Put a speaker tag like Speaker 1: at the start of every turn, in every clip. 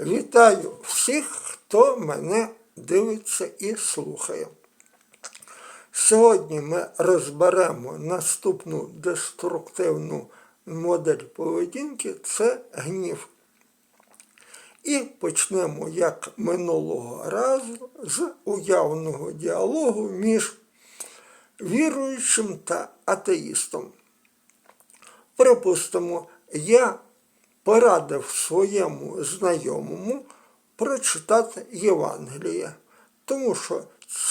Speaker 1: Вітаю всіх, хто мене дивиться і слухає. Сьогодні ми розберемо наступну деструктивну модель поведінки це гнів. І почнемо, як минулого разу, з уявного діалогу між віруючим та атеїстом. Припустимо, я порадив своєму знайомому прочитати Євангеліє, тому що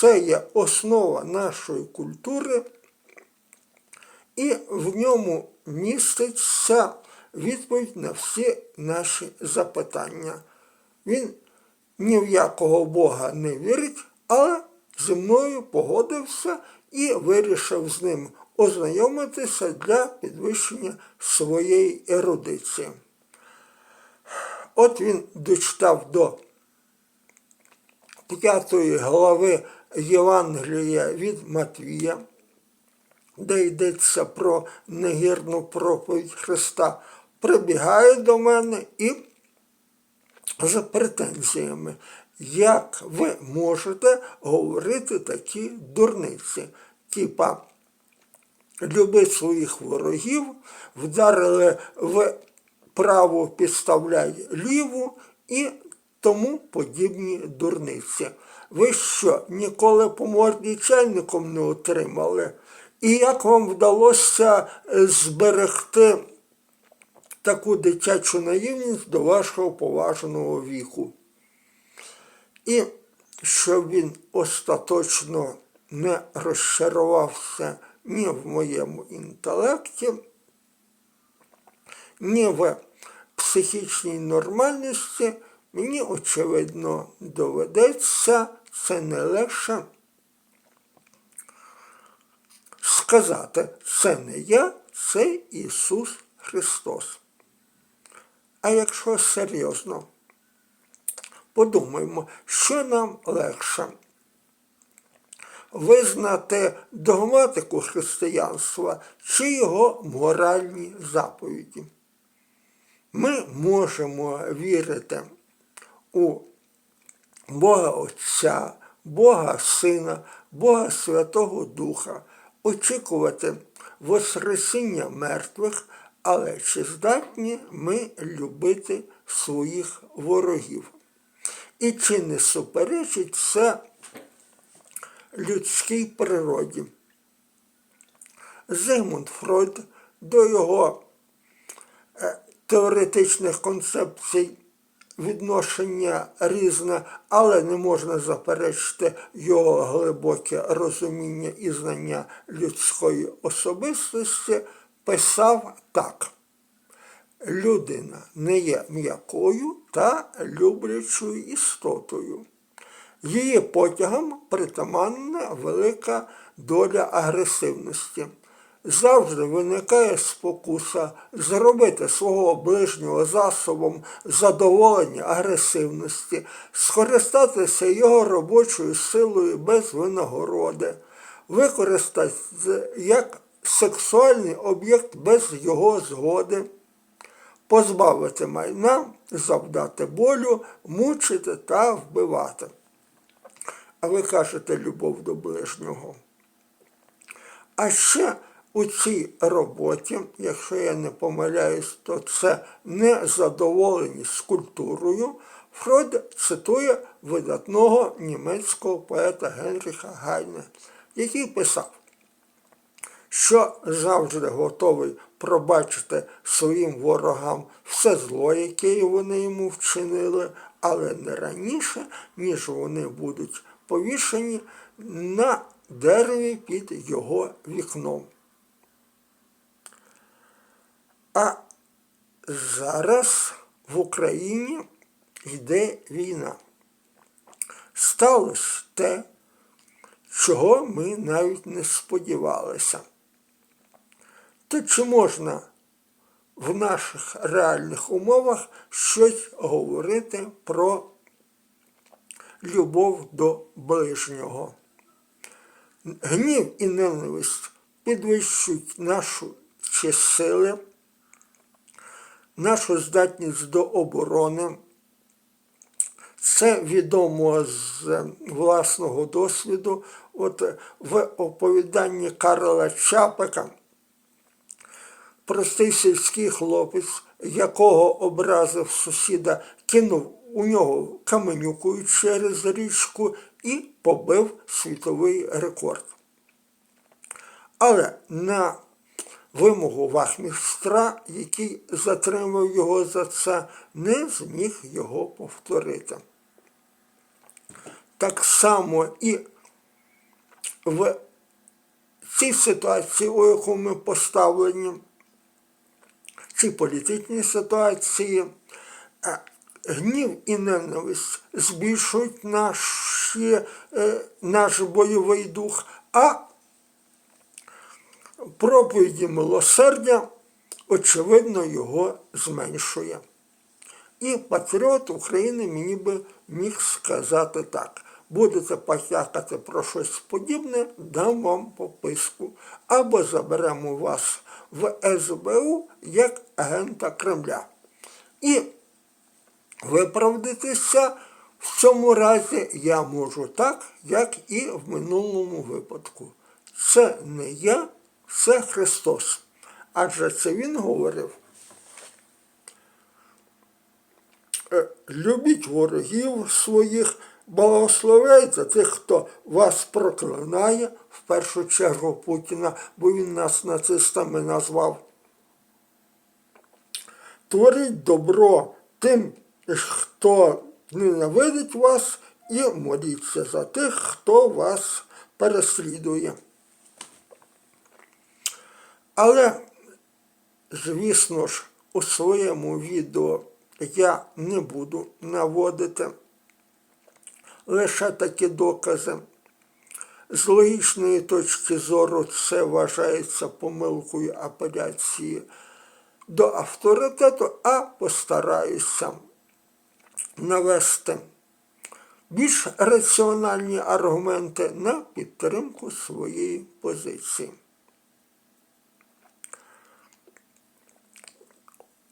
Speaker 1: це є основа нашої культури, і в ньому міститься відповідь на всі наші запитання. Він ні в якого Бога не вірить, але зі мною погодився і вирішив з ним ознайомитися для підвищення своєї ерудиції. От він дочитав до п'ятої глави Євангелія від Матвія, де йдеться про негірну проповідь Христа, прибігає до мене і з претензіями, як ви можете говорити такі дурниці, типа люби своїх ворогів, вдарили в праву підставляй ліву і тому подібні дурниці. Ви що, ніколи по морді чайником не отримали? І як вам вдалося зберегти таку дитячу наївність до вашого поважного віку? І щоб він остаточно не розчарувався ні в моєму інтелекті, ні в психічній нормальності, мені, очевидно, доведеться це не легше сказати, це не я, це Ісус Христос. А якщо серйозно, подумаймо, що нам легше визнати догматику християнства чи його моральні заповіді. Ми можемо вірити у Бога Отця, Бога Сина, Бога Святого Духа, очікувати Воскресіння мертвих, але чи здатні ми любити своїх ворогів? І чи не суперечить це людській природі? Зигмунд Фройд до його теоретичних концепцій відношення різне, але не можна заперечити його глибоке розуміння і знання людської особистості, писав так. Людина не є м'якою та люблячою істотою. Її потягом притаманна велика доля агресивності завжди виникає спокуса зробити свого ближнього засобом задоволення агресивності, скористатися його робочою силою без винагороди, використати як сексуальний об'єкт без його згоди, позбавити майна, завдати болю, мучити та вбивати. А ви кажете любов до ближнього. А ще у цій роботі, якщо я не помиляюсь, то це незадоволеність з культурою. Фройд цитує видатного німецького поета Генріха Гайне, який писав, що завжди готовий пробачити своїм ворогам все зло, яке вони йому вчинили, але не раніше, ніж вони будуть повішені на дереві під його вікном. А зараз в Україні йде війна. Сталося те, чого ми навіть не сподівалися. То чи можна в наших реальних умовах щось говорити про любов до ближнього? Гнів і ненависть підвищують нашу чи сили нашу здатність до оборони, Це відомо з власного досвіду. От в оповіданні Карла Чапика простий сільський хлопець, якого образив сусіда, кинув у нього каменюкою через річку і побив світовий рекорд. Але на вимогу вахмістра, який затримав його за це, не зміг його повторити. Так само і в цій ситуації, у яку ми поставлені, цій політичній ситуації, е, гнів і ненависть збільшують наші, е, наш бойовий дух, а проповіді милосердя, очевидно, його зменшує. І патріот України мені би міг сказати так. Будете потякати про щось подібне, дам вам пописку. Або заберемо вас в СБУ як агента Кремля. І виправдатися в цьому разі я можу так, як і в минулому випадку. Це не я, це Христос. Адже це Він говорив. Е, Любіть ворогів своїх, благословляйте тих, хто вас проклинає, в першу чергу Путіна, бо він нас нацистами назвав. Творіть добро тим, хто ненавидить вас, і моліться за тих, хто вас переслідує. Але, звісно ж, у своєму відео я не буду наводити лише такі докази. З логічної точки зору це вважається помилкою апеляції до авторитету, а постараюся навести більш раціональні аргументи на підтримку своєї позиції.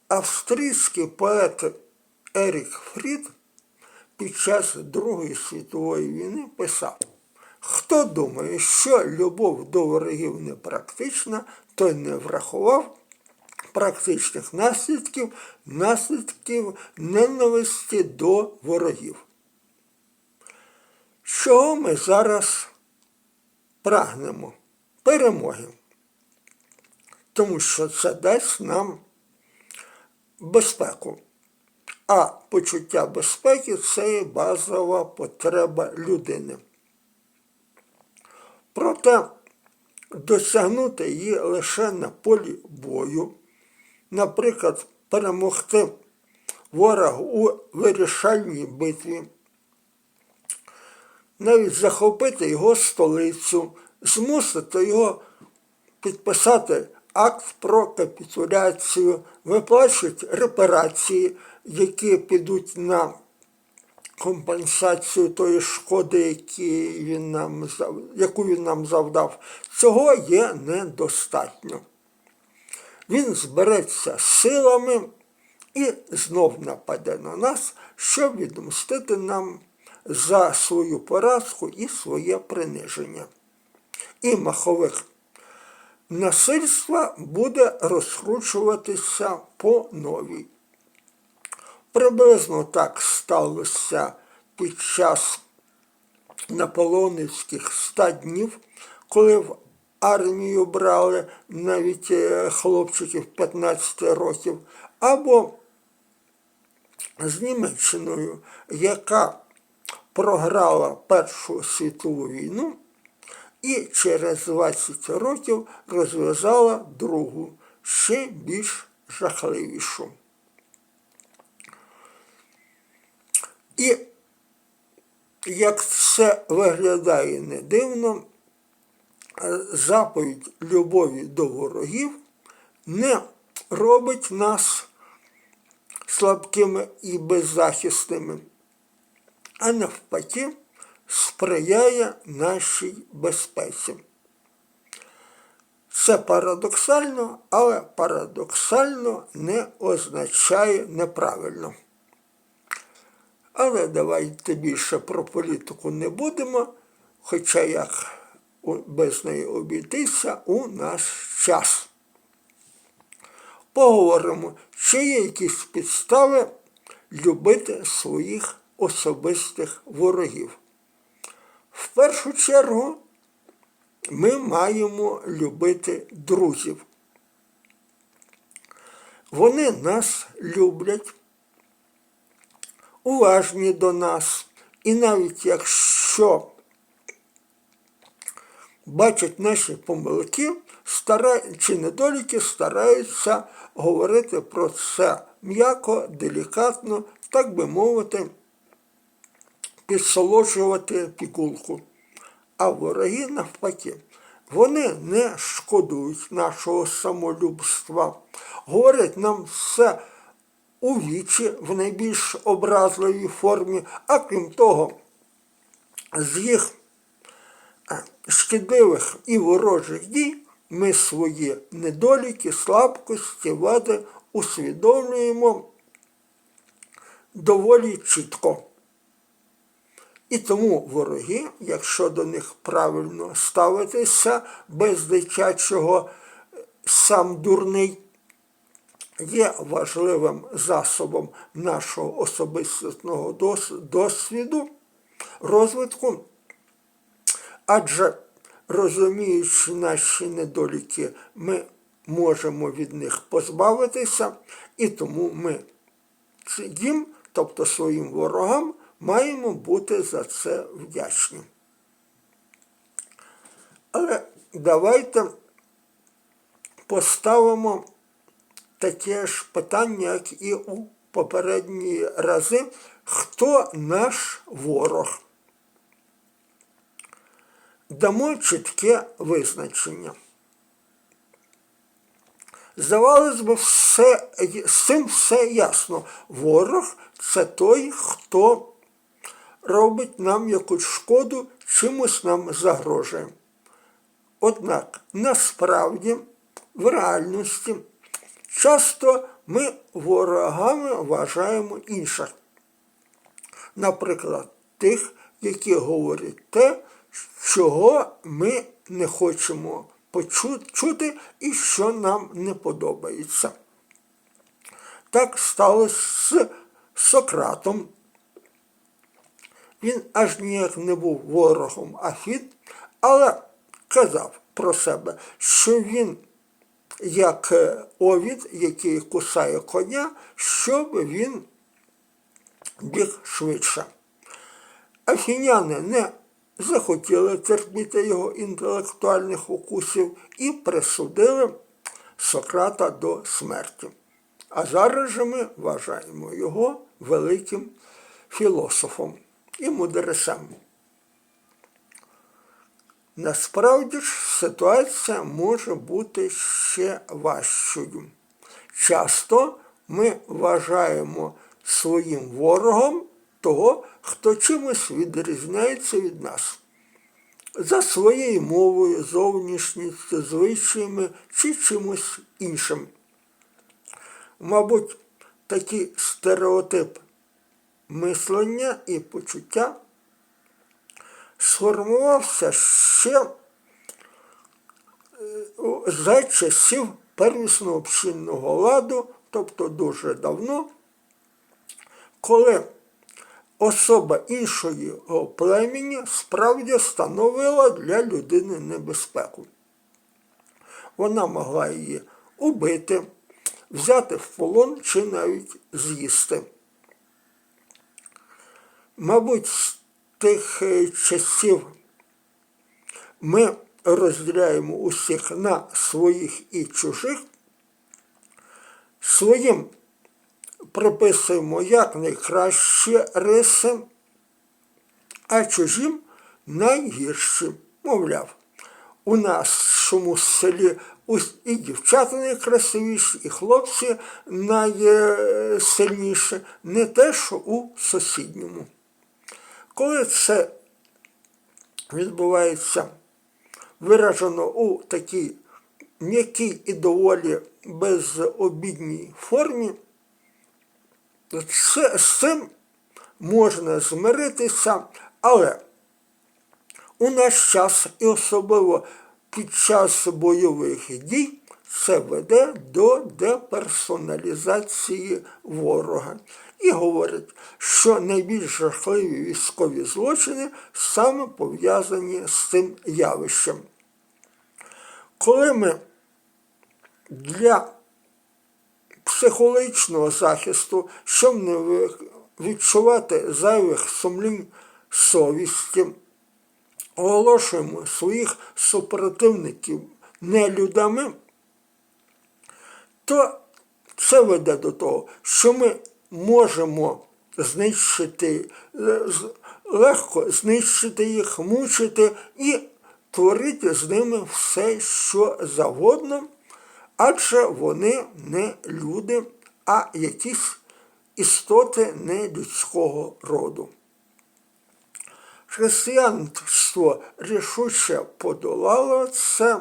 Speaker 1: Австрійський поет Ерік Фрід під час Другої світової війни писав, хто думає, що любов до ворогів не практична, той не врахував практичних наслідків, наслідків ненависті до ворогів. Чого ми зараз прагнемо? Перемоги. Тому що це дасть нам безпеку. А почуття безпеки це базова потреба людини. Проте досягнути її лише на полі бою, наприклад, перемогти ворога у вирішальній битві, навіть захопити його столицю, змусити його підписати акт про капітуляцію, виплачують репарації, які підуть на компенсацію тої шкоди, він нам, яку він нам завдав. Цього є недостатньо. Він збереться силами і знов нападе на нас, щоб відмстити нам за свою поразку і своє приниження. І махових насильства буде розкручуватися по новій. Приблизно так сталося під час наполонівських ста днів, коли в армію брали навіть е, хлопчиків 15 років, або з Німеччиною, яка програла Першу світову війну і через 20 років розв'язала другу, ще більш жахливішу. І як це виглядає не дивно, заповідь любові до ворогів не робить нас слабкими і беззахисними, а навпаки сприяє нашій безпеці. Це парадоксально, але парадоксально не означає неправильно. Але давайте більше про політику не будемо, хоча як без неї обійтися у наш час. Поговоримо, чи є якісь підстави любити своїх особистих ворогів. В першу чергу ми маємо любити друзів. Вони нас люблять, уважні до нас, і навіть якщо бачать наші помилки чи недоліки, стараються говорити про це м'яко, делікатно, так би мовити, підсолоджувати пігулку. А вороги навпаки. Вони не шкодують нашого самолюбства, говорять нам все у вічі в найбільш образливій формі, а крім того, з їх е, шкідливих і ворожих дій ми свої недоліки, слабкості, вади усвідомлюємо доволі чітко. І тому вороги, якщо до них правильно ставитися без дитячого е, сам дурний, є важливим засобом нашого особистісного дос- досвіду, розвитку, адже розуміючи наші недоліки, ми можемо від них позбавитися, і тому ми їм, тобто своїм ворогам, маємо бути за це вдячні. Але давайте поставимо таке ж питання, як і у попередні рази, хто наш ворог? Дамо чітке визначення. Здавалось би, все, з цим все ясно. Ворог це той, хто робить нам якусь шкоду, чимось нам загрожує. Однак насправді в реальності часто ми ворогами вважаємо інших. Наприклад, тих, які говорять те, чого ми не хочемо почути і що нам не подобається. Так сталося з Сократом. Він аж ніяк не був ворогом Афін, але казав про себе, що він як е, овід, який кусає коня, щоб він біг швидше. Афіняни не захотіли терпіти його інтелектуальних укусів і присудили Сократа до смерті. А зараз же ми вважаємо його великим філософом і мудрецем. Насправді ж ситуація може бути ще важчою. Часто ми вважаємо своїм ворогом того, хто чимось відрізняється від нас. За своєю мовою, зовнішністю, звичаями чи чимось іншим. Мабуть, такий стереотип мислення і почуття сформувався ще е, за часів первісного общинного ладу, тобто дуже давно, коли особа іншої племені справді становила для людини небезпеку. Вона могла її убити, взяти в полон чи навіть з'їсти. Мабуть, з тих е, часів ми розділяємо усіх на своїх і чужих, своїм приписуємо як найкращі риси, а чужим найгірші. Мовляв, у нашому селі і дівчата найкрасивіші, і хлопці найсильніші, не те, що у сусідньому. Коли це відбувається виражено у такій м'якій і доволі безобідній формі, це, з цим можна змиритися, але у наш час і особливо під час бойових дій це веде до деперсоналізації ворога. І говорить, що найбільш жахливі військові злочини саме пов'язані з цим явищем. Коли ми для психологічного захисту, щоб не відчувати зайвих сумлінь совісті, оголошуємо своїх супротивників нелюдами, то це веде до того, що ми можемо знищити е, легко знищити їх, мучити і творити з ними все, що завгодно, адже вони не люди, а якісь істоти не людського роду. Християнство рішуче подолало це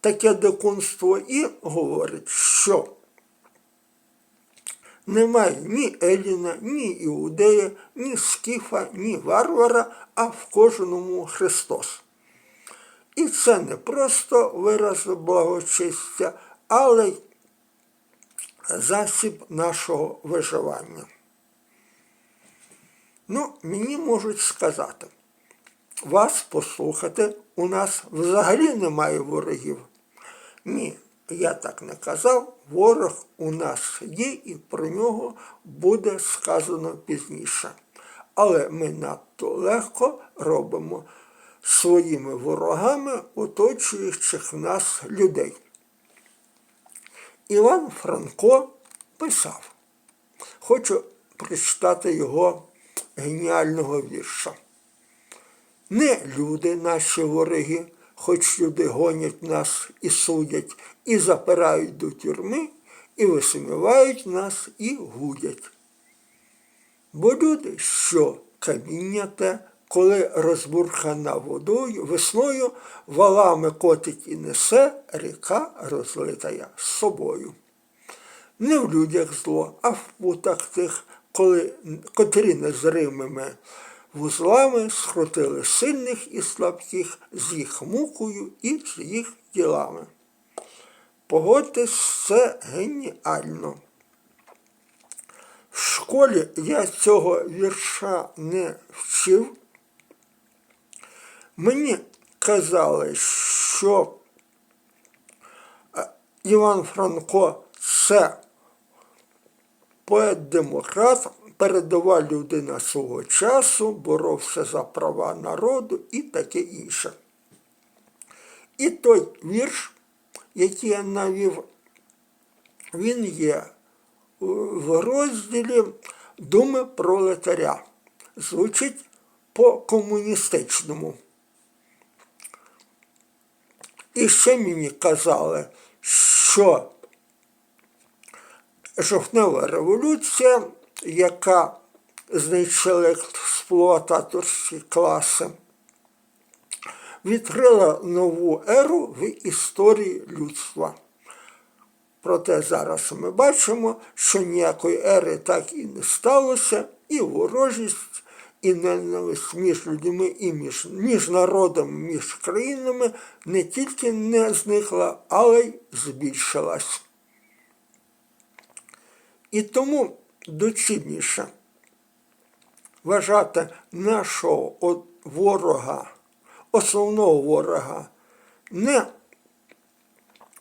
Speaker 1: таке дикунство і говорить, що немає ні Еліна, ні Іудея, ні Скіфа, ні варвара, а в кожному Христос. І це не просто вираз благочестя, але й засіб нашого виживання. Ну, мені можуть сказати, вас послухати, у нас взагалі немає ворогів. Ні, я так не казав, ворог у нас є і про нього буде сказано пізніше. Але ми надто легко робимо своїми ворогами оточуючих нас людей. Іван Франко писав, хочу прочитати його геніального вірша. Не люди наші вороги, хоч люди гонять нас і судять, і запирають до тюрми, і висмівають нас, і гудять. Бо люди, що каміння те, коли розбурхана водою, весною валами котить і несе, ріка розлитая з собою. Не в людях зло, а в путах тих, коли, котрі незримими вузлами скрутили сильних і слабких з їх мукою і з їх ділами. Погодьтесь, це геніально. В школі я цього вірша не вчив. Мені казали, що е, Іван Франко це поет-демократ, передова людина свого часу, боровся за права народу і таке інше. І той вірш, який я навів, він є в розділі Думи пролетаря. Звучить по-комуністичному. І ще мені казали, що жовтнева революція, яка знищила експлуататорські класи, відкрила нову еру в історії людства. Проте зараз ми бачимо, що ніякої ери так і не сталося, і ворожість, і ненависть між людьми, і між, між народами, між країнами не тільки не зникла, але й збільшилась. І тому доцільніше вважати нашого ворога, основного ворога, не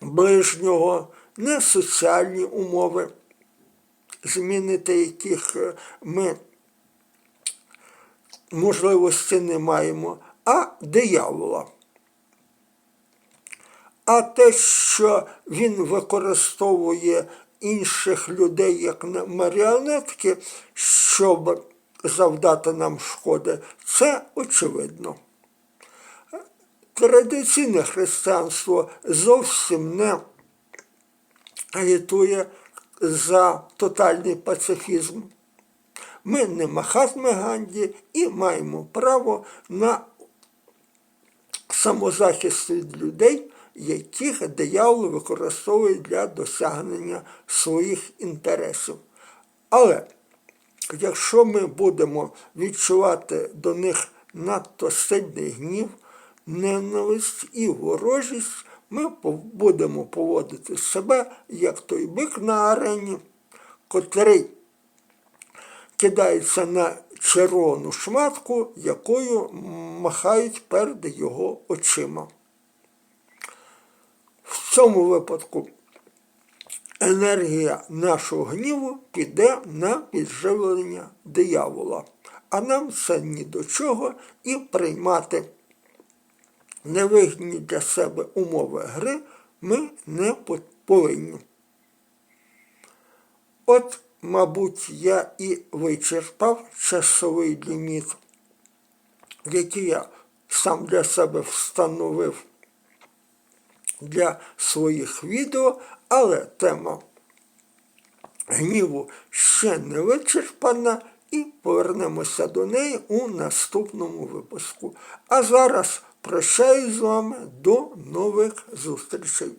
Speaker 1: ближнього, не соціальні умови, змінити яких е, ми можливості не маємо, а диявола. А те, що він використовує інших людей як маріонетки, щоб завдати нам шкоди, це очевидно. Традиційне християнство зовсім не агітує за тотальний пацифізм. Ми не Махатми Ганді і маємо право на самозахист від людей, яких диявол використовує для досягнення своїх інтересів. Але якщо ми будемо відчувати до них надто сильний гнів, ненависть і ворожість, ми будемо поводити себе як той бик на арені, котрий кидається на червону шматку, якою махають перед його очима. Цьому випадку енергія нашого гніву піде на підживлення диявола. А нам це ні до чого і приймати невигідні для себе умови гри ми не повинні. От, мабуть, я і вичерпав часовий ліміт, який я сам для себе встановив для своїх відео, але тема гніву ще не вичерпана і повернемося до неї у наступному випуску. А зараз прощаюсь з вами до нових зустрічей.